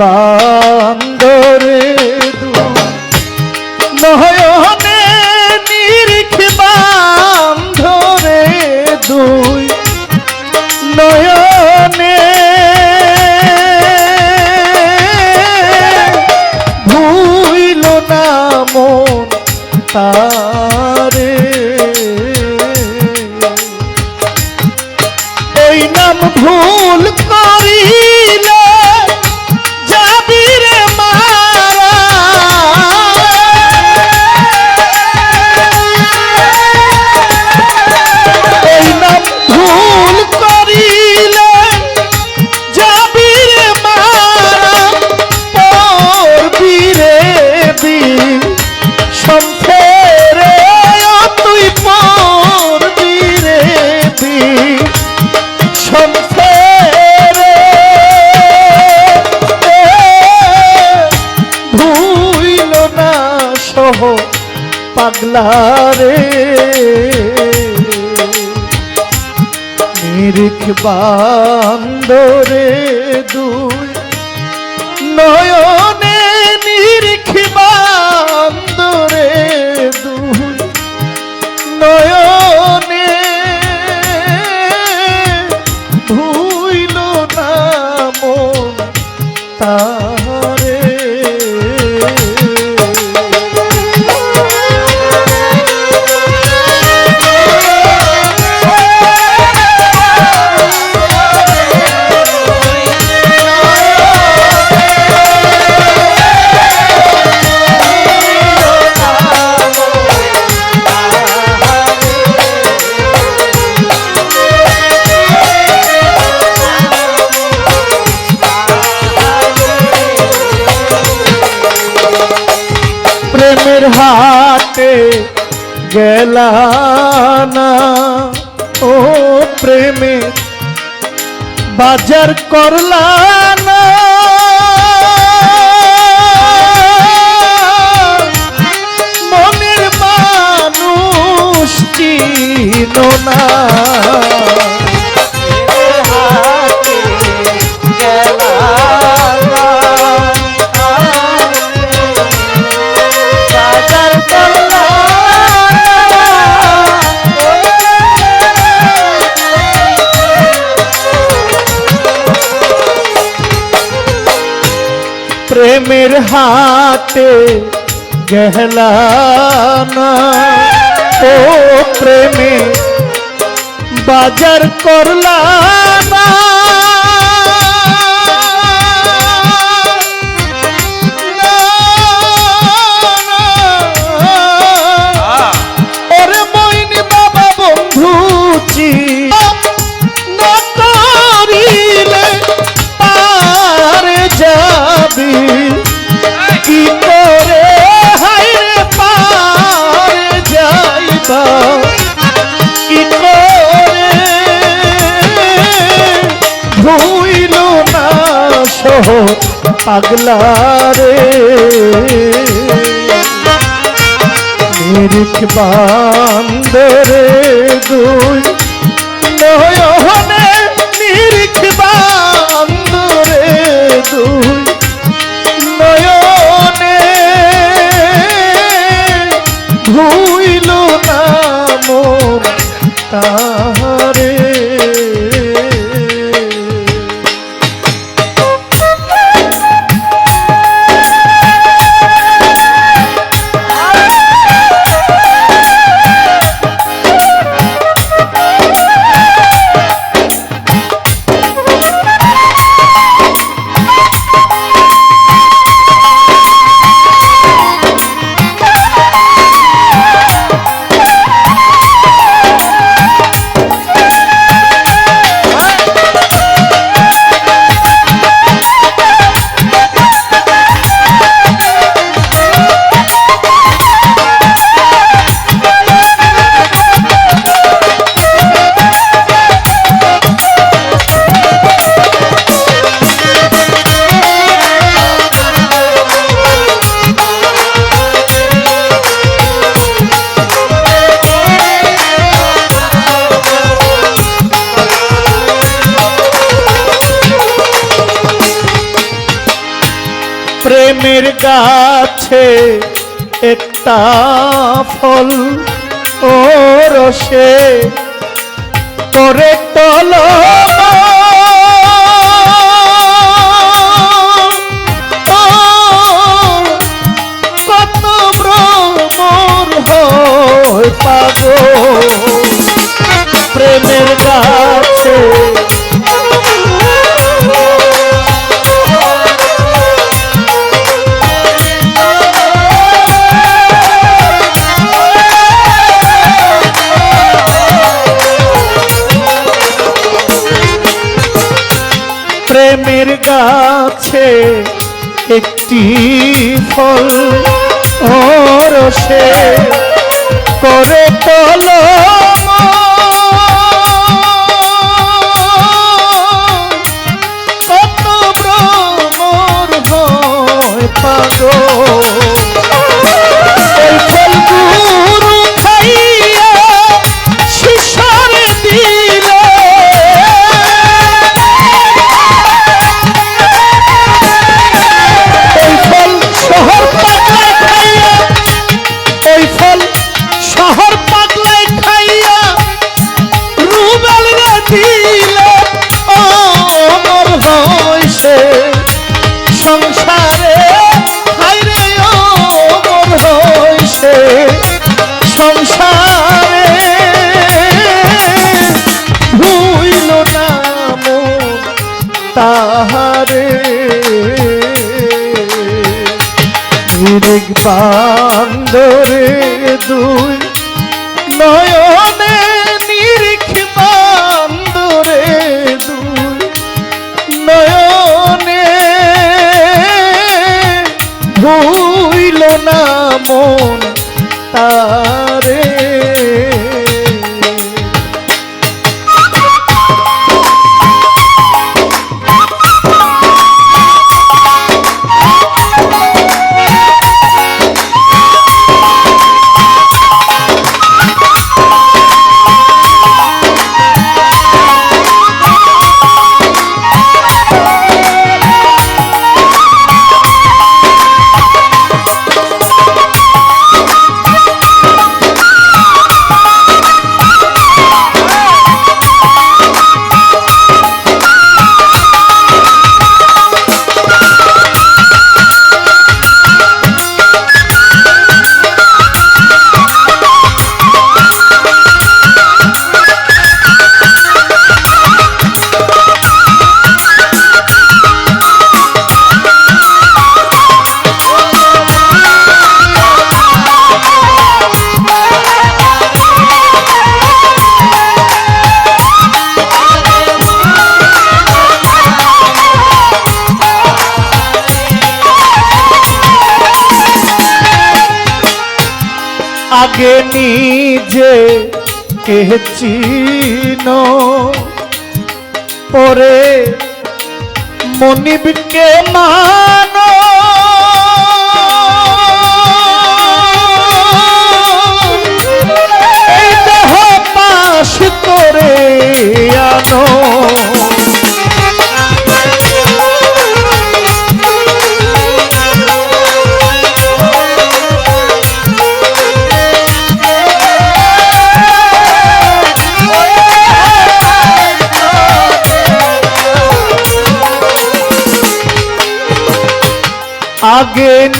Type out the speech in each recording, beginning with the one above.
বান্দরে দু নয়নে পাগলা রে। নিরিখ বান্দরে দুই নয় তোদের হাতে গেলানা ও প্রেমে বাজার করলানা। মনের মানুষ চিনো না। হাতে গহলানা। ও প্রেমে বাজার করলানা। পাগলা রে। নিরিখ বান্ধ রে দুই প্রেমের গাছে একটা ফল ও রসে করে তল। প্রেমের গাছে ফল অরসে করে তল। কত ভ্রমর হয় পাগল। মন তারে আগে নিজে কে চিন পরে মনিবকে মানো।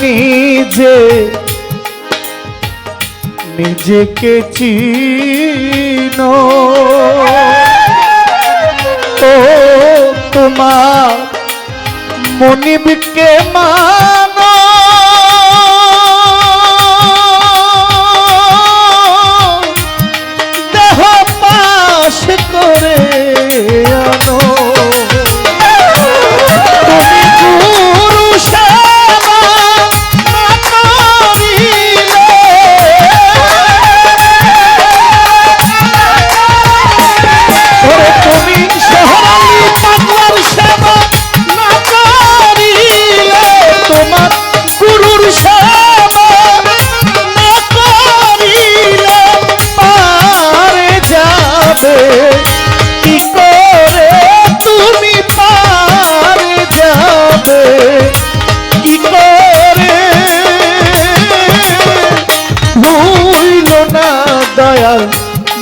নিজে নিজেকে চিনো। ও তোমার মনিবকে মানো।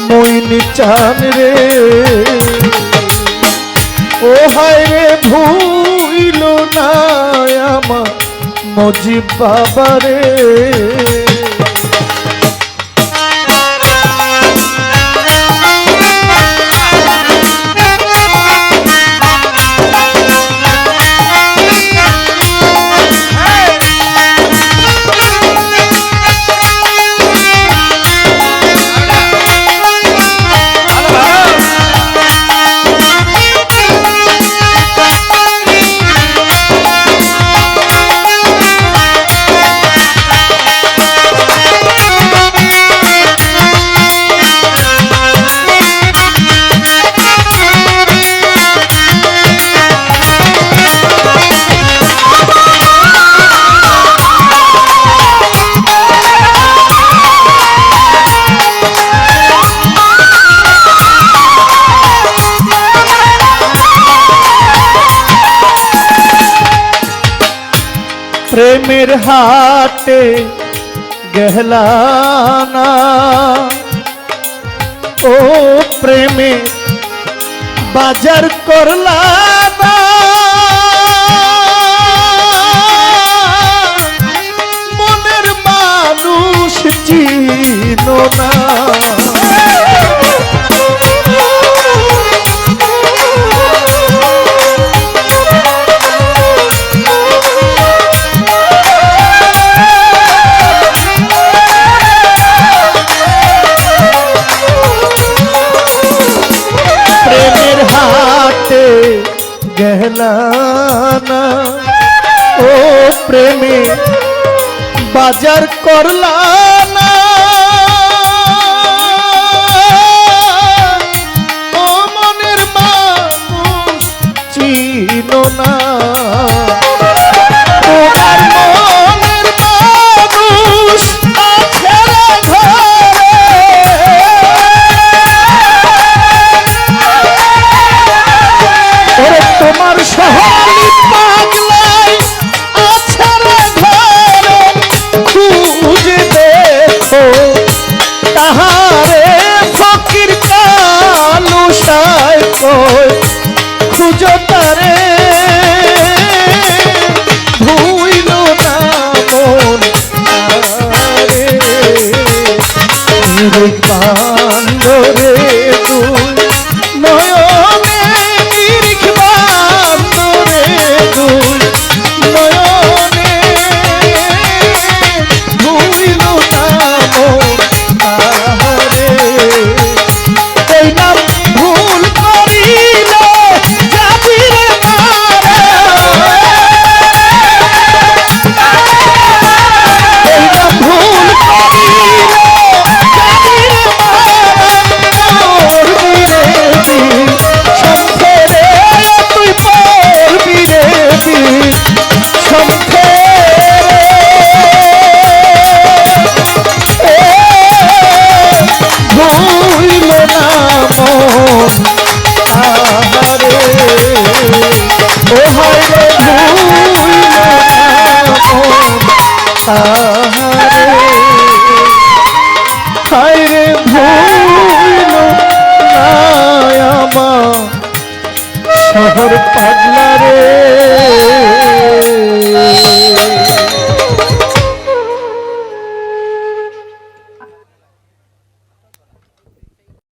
মইনি চান রে। ও হায় রে ভুইল না আমার মজিব বাবা রে। প্রেমের হাতে গেহলানা। ও প্রেমে বাজার করলা মনের মানুষ চিনো না। বেহলানা ও প্রেমে বাজার করলানা